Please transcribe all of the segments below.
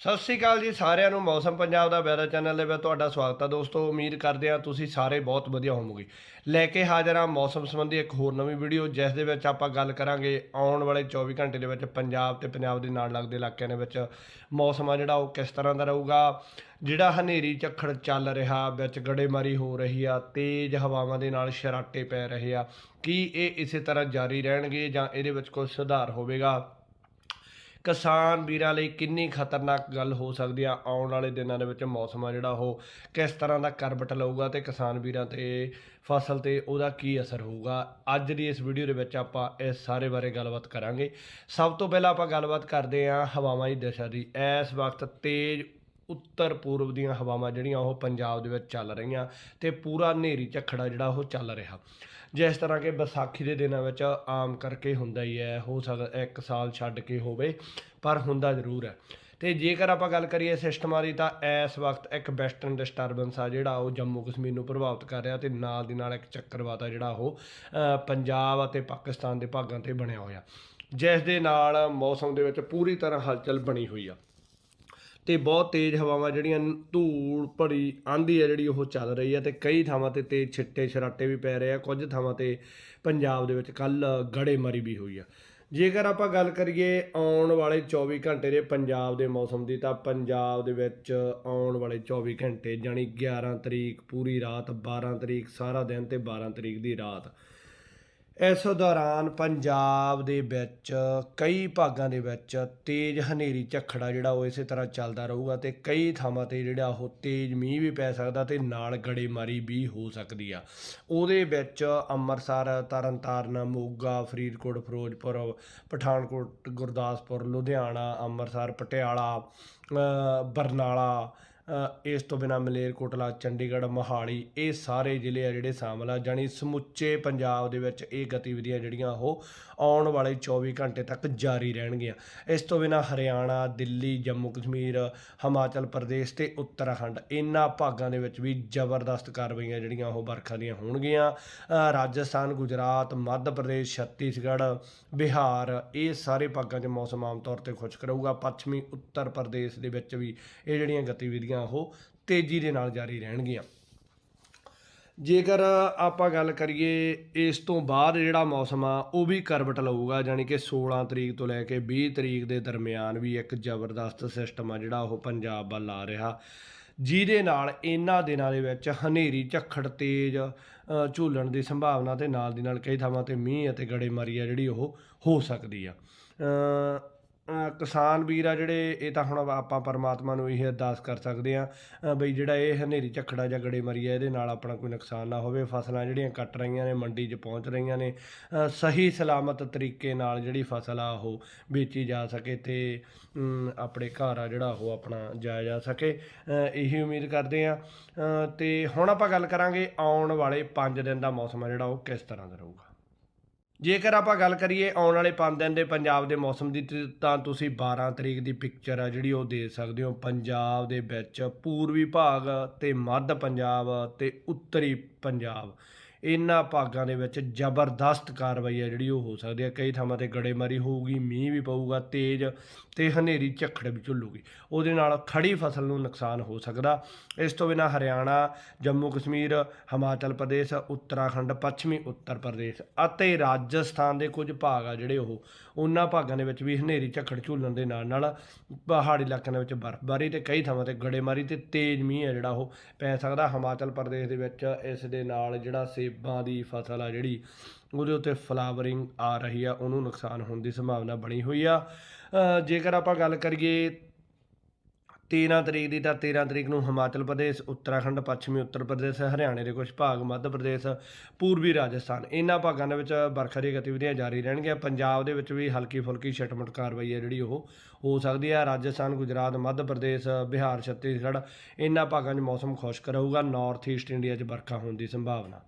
ਸਤਿ ਸ਼੍ਰੀ ਅਕਾਲ ਜੀ ਸਾਰਿਆਂ ਨੂੰ, ਮੌਸਮ ਪੰਜਾਬ ਦਾ ਵੈਦਰ ਚੈਨਲ ਦੇ ਵਿੱਚ ਤੁਹਾਡਾ ਸਵਾਗਤ ਹੈ ਦੋਸਤੋ। ਉਮੀਦ ਕਰਦੇ ਹਾਂ ਤੁਸੀਂ ਸਾਰੇ ਬਹੁਤ ਵਧੀਆ ਹੋਵੋਗੇ। ਲੈ ਕੇ ਹਾਜ਼ਰ ਹਾਂ ਮੌਸਮ ਸੰਬੰਧੀ ਇੱਕ ਹੋਰ ਨਵੀਂ ਵੀਡੀਓ ਜਿਸ ਦੇ ਵਿੱਚ ਆਪਾਂ ਗੱਲ ਕਰਾਂਗੇ ਆਉਣ ਵਾਲੇ 24 ਘੰਟੇ ਦੇ ਵਿੱਚ ਪੰਜਾਬ ਤੇ ਪੰਜਾਬ ਦੇ ਨਾਲ ਲੱਗਦੇ ਇਲਾਕਿਆਂ ਦੇ ਵਿੱਚ ਮੌਸਮ ਆ ਜਿਹੜਾ, ਉਹ ਕਿਸ ਤਰ੍ਹਾਂ ਦਾ ਰਹੂਗਾ। ਜਿਹੜਾ ਹਨੇਰੀ ਝੱਖੜ ਚੱਲ ਰਿਹਾ, ਵਿੱਚ ਗੜੇਮਾਰੀ ਹੋ ਰਹੀ ਆ, ਤੇਜ਼ ਹਵਾਵਾਂ ਦੇ ਨਾਲ ਸ਼ਰਾਟੇ ਪੈ ਰਹੇ ਆ। ਕੀ ਇਹ ਇਸੇ ਤਰ੍ਹਾਂ ਜਾਰੀ ਰਹਿਣਗੇ ਜਾਂ ਇਹਦੇ ਵਿੱਚ ਕੋਈ ਸੁਧਾਰ ਹੋਵੇਗਾ? ਕਿਸਾਨ ਵੀਰਾਂ ਲਈ ਕਿੰਨੀ ਖਤਰਨਾਕ ਗੱਲ ਹੋ ਸਕਦੀ ਆ? ਆਉਣ ਵਾਲੇ ਦਿਨਾਂ ਦੇ ਵਿੱਚ ਮੌਸਮ ਆ ਜਿਹੜਾ ਉਹ ਕਿਸ ਤਰ੍ਹਾਂ ਦਾ ਕਰਵਟ ਲਊਗਾ ਤੇ ਕਿਸਾਨ ਵੀਰਾਂ ਤੇ ਫਸਲ ਤੇ ਉਹਦਾ ਕੀ ਅਸਰ ਹੋਊਗਾ? ਅੱਜ ਦੀ ਇਸ ਵੀਡੀਓ ਦੇ ਵਿੱਚ ਆਪਾਂ ਇਸ ਸਾਰੇ ਬਾਰੇ ਗੱਲਬਾਤ ਕਰਾਂਗੇ। ਸਭ ਤੋਂ ਪਹਿਲਾਂ ਆਪਾਂ ਗੱਲਬਾਤ ਕਰਦੇ ਹਾਂ ਹਵਾਵਾਂ ਦੀ ਦਿਸ਼ਾ ਦੀ। ਇਸ ਵਕਤ ਤੇਜ਼ ਉੱਤਰ ਪੂਰਬ ਦੀਆਂ ਹਵਾਵਾਂ ਜਿਹੜੀਆਂ ਉਹ ਪੰਜਾਬ ਦੇ ਵਿੱਚ ਚੱਲ ਰਹੀਆਂ ਤੇ ਪੂਰਾ ਹਨੇਰੀ ਝੱਖੜਾ ਜਿਹੜਾ ਉਹ ਚੱਲ ਰਿਹਾ। ਜਿਸ ਤਰ੍ਹਾਂ ਕਿ ਵਿਸਾਖੀ ਦੇ ਦਿਨਾਂ ਵਿੱਚ ਆਮ ਕਰਕੇ ਹੁੰਦਾ ਹੀ ਹੈ, ਹੋ ਸਕਦਾ ਇੱਕ ਸਾਲ ਛੱਡ ਕੇ ਹੋਵੇ, ਪਰ ਹੁੰਦਾ ਜ਼ਰੂਰ ਹੈ। ਤੇ ਜੇਕਰ ਆਪਾਂ ਗੱਲ ਕਰੀਏ ਸਿਸਟਮਾਂ ਦੀ ਤਾਂ ਇਸ ਵਕਤ ਇੱਕ ਵੈਸਟਰਨ ਡਿਸਟਰਬੈਂਸ ਆ ਜਿਹੜਾ ਉਹ ਜੰਮੂ ਕਸ਼ਮੀਰ ਨੂੰ ਪ੍ਰਭਾਵਿਤ ਕਰ ਰਿਹਾ ਤੇ ਨਾਲ ਦੀ ਨਾਲ ਇੱਕ ਚੱਕਰਵਾਤ ਆ ਜਿਹੜਾ ਉਹ ਪੰਜਾਬ ਅਤੇ ਪਾਕਿਸਤਾਨ ਦੇ ਭਾਗਾਂ ਤੇ ਬਣਿਆ ਹੋਇਆ। ਜਿਸ ਦੇ ਨਾਲ ਮੌਸਮ ਦੇ ਵਿੱਚ ਪੂਰੀ ਤਰ੍ਹਾਂ ਹਲਚਲ ਬਣੀ ਹੋਈ ਆ। ਤੇ ਬਹੁਤ ਤੇਜ਼ ਹਵਾਵਾਂ ਜਿਹੜੀਆਂ ਧੂੜ ਭਰੀ ਆਂਧੀ ਹੈ ਜਿਹੜੀ ਉਹ ਚੱਲ ਰਹੀ ਹੈ ਤੇ ਕਈ ਥਾਵਾਂ ਤੇ ਤੇਜ਼ ਛਿੱਟੇ ਛਰਾਟੇ ਵੀ ਪੈ ਰਹੇ ਆ। ਕੁਝ ਥਾਵਾਂ ਤੇ ਪੰਜਾਬ ਦੇ ਵਿੱਚ ਕੱਲ ਗੜੇਮਾਰੀ ਵੀ ਹੋਈ ਆ। ਜੇਕਰ ਆਪਾਂ ਗੱਲ ਕਰੀਏ ਆਉਣ ਵਾਲੇ 24 ਘੰਟੇ ਦੇ ਪੰਜਾਬ ਦੇ ਮੌਸਮ ਦੀ, ਤਾਂ ਪੰਜਾਬ ਦੇ ਵਿੱਚ ਆਉਣ ਵਾਲੇ 24 ਘੰਟੇ ਜਾਨੀ 11 ਤਰੀਕ ਪੂਰੀ ਰਾਤ 12 ਤਰੀਕ ਸਾਰਾ ਦਿਨ ਤੇ 12 ਤਰੀਕ ਦੀ ਰਾਤ ਇਸ ਦੌਰਾਨ ਪੰਜਾਬ ਦੇ ਵਿੱਚ, ਕਈ ਭਾਗਾਂ ਦੇ ਵਿੱਚ ਤੇਜ਼ ਹਨੇਰੀ ਝੱਖੜਾ ਜਿਹੜਾ ਉਹ ਇਸੇ ਤਰ੍ਹਾਂ ਚੱਲਦਾ ਰਹੂਗਾ ਤੇ ਕਈ ਥਾਵਾਂ ਤੇ ਜਿਹੜਾ ਉਹ ਤੇਜ਼ ਮੀਂਹ ਵੀ ਪੈ ਸਕਦਾ ਤੇ ਨਾਲ ਗੜੇਮਾਰੀ ਵੀ ਹੋ ਸਕਦੀ ਆ। ਉਹਦੇ ਵਿੱਚ ਅੰਮ੍ਰਿਤਸਰ, ਤਰਨਤਾਰਨ, ਮੋਗਾ, ਫਰੀਦਕੋਟ, ਫਿਰੋਜ਼ਪੁਰ, ਪਠਾਨਕੋਟ, ਗੁਰਦਾਸਪੁਰ, ਲੁਧਿਆਣਾ, ਅੰਮ੍ਰਿਤਸਰ, ਪਟਿਆਲਾ ਬਰਨਾਲਾ ਇਸ ਤੋਂ ਬਿਨਾ ਮਲੇਰਕੋਟਲਾ ਚੰਡੀਗੜ੍ਹ, ਮੋਹਾਲੀ, ਇਹ ਸਾਰੇ ਜ਼ਿਲ੍ਹੇ ਆ ਜਿਹੜੇ ਸ਼ਾਮਲ ਆ, ਜਾਣੀ ਸਮੁੱਚੇ ਪੰਜਾਬ ਦੇ ਵਿੱਚ ਇਹ ਗਤੀਵਿਧੀਆਂ ਜਿਹੜੀਆਂ ਉਹ ਆਉਣ ਵਾਲੇ 24 ਘੰਟੇ ਤੱਕ ਜਾਰੀ ਰਹਿਣਗੀਆਂ। ਇਸ ਤੋਂ ਬਿਨਾ ਹਰਿਆਣਾ, ਦਿੱਲੀ, ਜੰਮੂ ਕਸ਼ਮੀਰ, ਹਿਮਾਚਲ ਪ੍ਰਦੇਸ਼ ਤੇ ਉੱਤਰਾਖੰਡ, ਇਹਨਾਂ ਭਾਗਾਂ ਦੇ ਵਿੱਚ ਵੀ ਜ਼ਬਰਦਸਤ ਕਾਰਵਾਈਆਂ ਜਿਹੜੀਆਂ ਉਹ ਵਰਖਾ ਦੀਆਂ ਹੋਣਗੀਆਂ। ਰਾਜਸਥਾਨ, ਗੁਜਰਾਤ, ਮੱਧ ਪ੍ਰਦੇਸ਼, ਛੱਤੀਸਗੜ੍ਹ, ਬਿਹਾਰ, ਇਹ ਸਾਰੇ ਭਾਗਾਂ 'ਚ ਮੌਸਮ ਆਮ ਤੌਰ ਤੇ ਖੁਸ਼ਕ ਰਹੂਗਾ। ਪੱਛਮੀ ਉੱਤਰ ਪ੍ਰਦੇਸ਼ ਦੇ ਵਿੱਚ ਵੀ ਇਹ ਜਿਹੜੀਆਂ ਗਤੀਵਿਧੀਆਂ ਉਹ ਤੇਜ਼ੀ ਦੇ ਨਾਲ ਜਾਰੀ ਰਹਿਣਗੀਆਂ। ਜੇਕਰ ਆਪਾਂ ਗੱਲ ਕਰੀਏ ਇਸ ਤੋਂ ਬਾਅਦ ਜਿਹੜਾ ਮੌਸਮ ਆ, ਉਹ ਵੀ ਕਰਵਟ ਲਊਗਾ, ਜਾਣੀ ਕਿ 16 ਤਰੀਕ ਤੋਂ ਲੈ ਕੇ 20 ਤਰੀਕ ਦੇ ਦਰਮਿਆਨ ਵੀ ਇੱਕ ਜ਼ਬਰਦਸਤ ਸਿਸਟਮ ਆ ਜਿਹੜਾ ਉਹ ਪੰਜਾਬ ਵੱਲ ਆ ਰਿਹਾ। ਜਿਹਦੇ ਨਾਲ ਇਹਨਾਂ ਦਿਨਾਂ ਦੇ ਵਿੱਚ ਹਨੇਰੀ, ਝੱਖੜ, ਤੇਜ਼ ਝੂਲਣ ਦੀ ਸੰਭਾਵਨਾ ਤੇ ਨਾਲ ਦੀ ਨਾਲ ਕਈ ਥਾਵਾਂ ਤੇ ਮੀਂਹ ਅਤੇ ਗੜੇਮਾਰੀ ਆ ਜਿਹੜੀ ਉਹ ਹੋ ਸਕਦੀ ਆ। ਕਿਸਾਨ ਵੀਰ ਆ ਜਿਹੜੇ ਇਹ ਤਾਂ ਹੁਣ ਆਪਾਂ ਪਰਮਾਤਮਾ ਨੂੰ ਇਹ ਅਰਦਾਸ ਕਰ ਸਕਦੇ ਆ ਬਈ ਜਿਹੜਾ ਇਹ ਹਨੇਰੀ ਝੱਖੜਾ ਜਾਂ ਗੜੇਮਾਰੀ ਆ ਇਹਦੇ ਨਾਲ ਆਪਣਾ ਕੋਈ ਨੁਕਸਾਨ ਨਾ ਹੋਵੇ। ਫਸਲਾਂ ਜਿਹੜੀਆਂ ਕੱਟ ਰਹੀਆਂ ਨੇ ਮੰਡੀ 'ਚ ਪਹੁੰਚ ਰਹੀਆਂ ਨੇ ਸਹੀ ਸਲਾਮਤ ਤਰੀਕੇ ਨਾਲ ਜਿਹੜੀ ਫਸਲ ਆ ਉਹ ਵੇਚੀ ਜਾ ਸਕੇ ਤੇ ਆਪਣੇ ਘਰ ਆ ਜਿਹੜਾ ਉਹ ਆਪਣਾ ਜਾਇਆ ਜਾ ਸਕੇ। ਇਹੀ ਉਮੀਦ ਕਰਦੇ ਆ ਅ, ਤੇ ਹੁਣ ਆਪਾਂ ਗੱਲ ਕਰਾਂਗੇ ਆਉਣ ਵਾਲੇ 5 ਦਿਨ ਦਾ ਮੌਸਮ ਆ ਜਿਹੜਾ ਉਹ ਕਿਸ ਤਰ੍ਹਾਂ ਦਾ ਰਹੂਗਾ? ਜੇਕਰ ਆਪਾਂ ਗੱਲ ਕਰੀਏ ਆਉਣ ਵਾਲੇ 5 ਦਿਨ ਦੇ ਪੰਜਾਬ ਦੇ ਮੌਸਮ ਦੀ, ਤਾਂ ਤੁਸੀਂ 12 ਤਰੀਕ ਦੀ ਪਿਕਚਰ ਆ ਜਿਹੜੀ ਉਹ ਦੇ ਸਕਦੇ ਹੋ। ਪੰਜਾਬ ਦੇ ਵਿੱਚ ਪੂਰਬੀ ਭਾਗ ਤੇ ਮੱਧ ਪੰਜਾਬ ਤੇ ਉੱਤਰੀ ਪੰਜਾਬ। ਇਹਨਾਂ ਭਾਗਾਂ ਦੇ ਵਿੱਚ ਜ਼ਬਰਦਸਤ ਕਾਰਵਾਈ ਹੈ ਜਿਹੜੀ ਉਹ ਹੋ ਸਕਦੀ ਹੈ। ਕਈ ਥਾਵਾਂ ਤੇ ਗੜੇਮਾਰੀ ਹੋਊਗੀ, ਮੀਂਹ ਵੀ ਪਊਗਾ, ਤੇਜ਼ ਤੇ ਹਨੇਰੀ ਝੱਖੜ ਵੀ ਝੁੱਲੂਗੀ। ਉਹਦੇ ਨਾਲ ਖੜੀ ਫਸਲ ਨੂੰ ਨੁਕਸਾਨ ਹੋ ਸਕਦਾ। ਇਸ ਤੋਂ ਬਿਨਾ ਹਰਿਆਣਾ, ਜੰਮੂ ਕਸ਼ਮੀਰ, ਹਿਮਾਚਲ ਪ੍ਰਦੇਸ਼, ਉੱਤਰਾਖੰਡ, ਪੱਛਮੀ ਉੱਤਰ ਪ੍ਰਦੇਸ਼ ਅਤੇ ਰਾਜਸਥਾਨ ਦੇ ਕੁਝ ਭਾਗ ਆ ਜਿਹੜੇ ਉਹ ਉਹਨਾਂ ਭਾਗਾਂ ਦੇ ਵਿੱਚ ਵੀ ਹਨੇਰੀ, ਝੱਖੜ, ਝੂਲਣ ਦੇ ਨਾਲ ਨਾਲ ਪਹਾੜੀ ਇਲਾਕਿਆਂ ਦੇ ਵਿੱਚ ਬਰਫ਼ਬਾਰੀ ਤੇ ਕਈ ਥਾਵਾਂ ਤੇ ਗੜੇਮਾਰੀ ਤੇ ਤੇਜ਼ ਮੀਂਹ ਹੈ ਜਿਹੜਾ ਉਹ ਪੈ ਸਕਦਾ। ਹਿਮਾਚਲ ਪ੍ਰਦੇਸ਼ ਦੇ ਵਿੱਚ ਇਸ ਦੇ ਨਾਲ ਜਿਹੜਾ ਸੇਬਾਂ ਦੀ ਫਸਲ ਆ ਜਿਹੜੀ, ਉਹਦੇ ਉੱਤੇ ਫਲਾਵਰਿੰਗ ਆ ਰਹੀ ਆ, ਉਹਨੂੰ ਨੁਕਸਾਨ ਹੋਣ ਦੀ ਸੰਭਾਵਨਾ ਬਣੀ ਹੋਈ ਆ। ਜੇਕਰ ਆਪਾਂ ਗੱਲ ਕਰੀਏ 13 ਤਰੀਕ ਦੀ ਤਾਂ 13 ਤਰੀਕ ਨੂੰ ਹਿਮਾਚਲ ਪ੍ਰਦੇਸ਼, ਉੱਤਰਾਖੰਡ, ਪੱਛਮੀ ਉੱਤਰ ਪ੍ਰਦੇਸ਼, ਹਰਿਆਣੇ ਦੇ ਕੁਝ ਭਾਗ, ਮੱਧ ਪ੍ਰਦੇਸ਼, ਪੂਰਬੀ ਰਾਜਸਥਾਨ। ਇਹਨਾਂ ਭਾਗਾਂ ਦੇ ਵਿੱਚ ਵਰਖਾ ਦੀਆਂ ਗਤੀਵਿਧੀਆਂ ਜਾਰੀ ਰਹਿਣਗੀਆਂ। ਪੰਜਾਬ ਦੇ ਵਿੱਚ ਵੀ ਹਲਕੀ ਫੁਲਕੀ ਛਟਮਟ ਕਾਰਵਾਈ ਹੈ ਜਿਹੜੀ ਉਹ ਹੋ ਸਕਦੀ ਹੈ। ਰਾਜਸਥਾਨ, ਗੁਜਰਾਤ, ਮੱਧ ਪ੍ਰਦੇਸ਼, ਬਿਹਾਰ, ਛੱਤੀਸਗੜ੍ਹ ਇਹਨਾਂ ਭਾਗਾਂ 'ਚ ਮੌਸਮ ਖੁਸ਼ਕ ਰਹੂਗਾ। ਨਾਰਥ ਈਸਟ ਇੰਡੀਆ 'ਚ ਵਰਖਾ ਹੋਣ ਦੀ ਸੰਭਾਵਨਾ।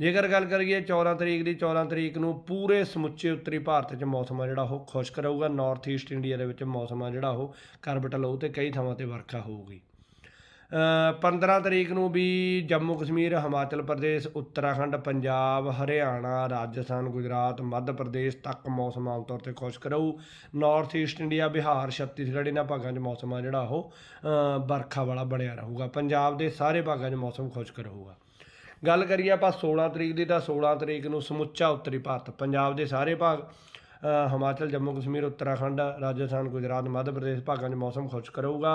ਜੇਕਰ ਗੱਲ ਕਰੀਏ 14 ਤਰੀਕ ਦੀ 14 ਤਰੀਕ ਨੂੰ ਪੂਰੇ ਸਮੁੱਚੇ ਉੱਤਰੀ ਭਾਰਤ 'ਚ ਮੌਸਮ ਆ ਜਿਹੜਾ ਉਹ ਖੁਸ਼ਕ ਰਹੂਗਾ। ਨਾਰਥ ਈਸਟ ਇੰਡੀਆ ਦੇ ਵਿੱਚ ਮੌਸਮ ਆ ਜਿਹੜਾ ਉਹ ਕਰਵਟ ਲਊ ਤੇ ਕਈ ਥਾਵਾਂ ਤੇ ਵਰਖਾ ਹੋਊਗੀ। ਅ, 15 ਤਰੀਕ ਨੂੰ ਵੀ ਜੰਮੂ ਕਸ਼ਮੀਰ ਹਿਮਾਚਲ ਪ੍ਰਦੇਸ਼ ਉੱਤਰਾਖੰਡ ਪੰਜਾਬ ਹਰਿਆਣਾ ਰਾਜਸਥਾਨ ਗੁਜਰਾਤ ਮੱਧ ਪ੍ਰਦੇਸ਼ ਤੱਕ ਮੌਸਮ ਆਮ ਤੌਰ ਤੇ ਖੁਸ਼ਕ ਰਹੂ। North east India Bihar Chhattisgarh ਇਹਨਾਂ ਭਾਗਾਂ 'ਚ ਮੌਸਮ ਆ ਜਿਹੜਾ ਉਹ ਵਰਖਾ ਵਾਲਾ ਬਣਿਆ ਰਹੂਗਾ। ਪੰਜਾਬ ਦੇ ਸਾਰੇ ਭਾਗਾਂ 'ਚ ਮੌਸਮ ਖੁਸ਼ਕ ਰਹੂਗਾ। ਗੱਲ ਕਰੀਏ ਆਪਾਂ 16 ਤਰੀਕ ਦੀ ਤਾਂ 16 ਤਰੀਕ ਨੂੰ ਸਮੁੱਚਾ ਉੱਤਰੀ ਭਾਰਤ, ਪੰਜਾਬ ਦੇ ਸਾਰੇ ਭਾਗ ਹਿਮਾਚਲ, ਜੰਮੂ, ਕਸ਼ਮੀਰ, ਉੱਤਰਾਖੰਡ, ਰਾਜਸਥਾਨ, ਗੁਜਰਾਤ, ਮੱਧ ਪ੍ਰਦੇਸ਼ ਭਾਗਾਂ 'ਚ ਮੌਸਮ ਖੁਸ਼ਕ ਰਹੂਗਾ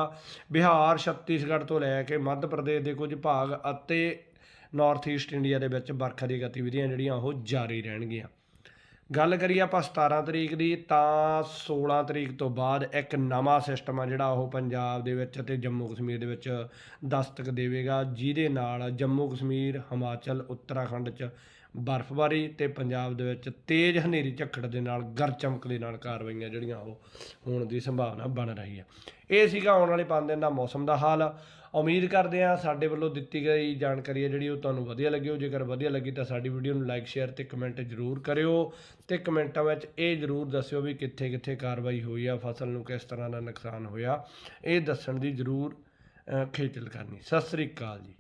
ਬਿਹਾਰ, ਛੱਤੀਸਗੜ੍ਹ ਤੋਂ ਲੈ ਕੇ ਮੱਧ ਪ੍ਰਦੇਸ਼ ਦੇ ਕੁਝ ਭਾਗ ਅਤੇ ਨਾਰਥ ਈਸਟ ਇੰਡੀਆ ਦੇ ਵਿੱਚ ਵਰਖਾ ਦੀਆਂ ਗਤੀਵਿਧੀਆਂ ਜਿਹੜੀਆਂ ਉਹ ਜਾਰੀ ਰਹਿਣਗੀਆਂ। ਗੱਲ ਕਰੀਏ ਆਪਾਂ 17 ਤਰੀਕ ਦੀ, ਤਾਂ 16 ਤਰੀਕ ਤੋਂ ਬਾਅਦ ਇੱਕ ਨਵਾਂ ਸਿਸਟਮ ਆ ਜਿਹੜਾ ਉਹ ਪੰਜਾਬ ਦੇ ਵਿੱਚ ਅਤੇ ਜੰਮੂ ਕਸ਼ਮੀਰ ਦੇ ਵਿੱਚ ਦਸਤਕ ਦੇਵੇਗਾ, ਜਿਹਦੇ ਨਾਲ ਜੰਮੂ ਕਸ਼ਮੀਰ, ਹਿਮਾਚਲ, ਉੱਤਰਾਖੰਡ 'ਚ ਬਰਫ਼ਬਾਰੀ ਤੇ ਪੰਜਾਬ ਦੇ ਵਿੱਚ ਤੇਜ਼ ਹਨੇਰੀ ਝੱਖੜ ਦੇ ਨਾਲ ਗਰ ਚਮਕ ਦੇ ਨਾਲ ਕਾਰਵਾਈਆਂ ਜਿਹੜੀਆਂ ਉਹ ਹੋਣ ਦੀ ਸੰਭਾਵਨਾ ਬਣ ਰਹੀ ਹੈ। ਇਹ ਸੀਗਾ ਆਉਣ ਵਾਲੇ 5 ਦਿਨ ਦਾ ਮੌਸਮ ਦਾ ਹਾਲ। ਉਮੀਦ ਕਰਦੇ ਹਾਂ ਸਾਡੇ ਵੱਲੋਂ ਦਿੱਤੀ ਗਈ ਜਾਣਕਾਰੀ ਹੈ ਜਿਹੜੀ ਉਹ ਤੁਹਾਨੂੰ ਵਧੀਆ ਲੱਗੀ ਹੋ ਜੇਕਰ ਵਧੀਆ ਲੱਗੀ ਤਾਂ ਸਾਡੀ ਵੀਡੀਓ ਨੂੰ ਲਾਈਕ, ਸ਼ੇਅਰ ਤੇ ਕਮੈਂਟ ਜ਼ਰੂਰ ਕਰਿਓ ਤੇ ਕਮੈਂਟਾਂ ਵਿੱਚ ਇਹ ਜ਼ਰੂਰ ਦੱਸਿਓ ਵੀ ਕਿੱਥੇ ਕਿੱਥੇ ਕਾਰਵਾਈ ਹੋਈ ਆ, ਫਸਲ ਨੂੰ ਕਿਸ ਤਰ੍ਹਾਂ ਦਾ ਨੁਕਸਾਨ ਹੋਇਆ। ਇਹ ਦੱਸਣ ਦੀ ਜ਼ਰੂਰ ਖੇਚਲ ਕਰਨੀ। ਸਤਿ ਸ੍ਰੀ ਅਕਾਲ ਜੀ।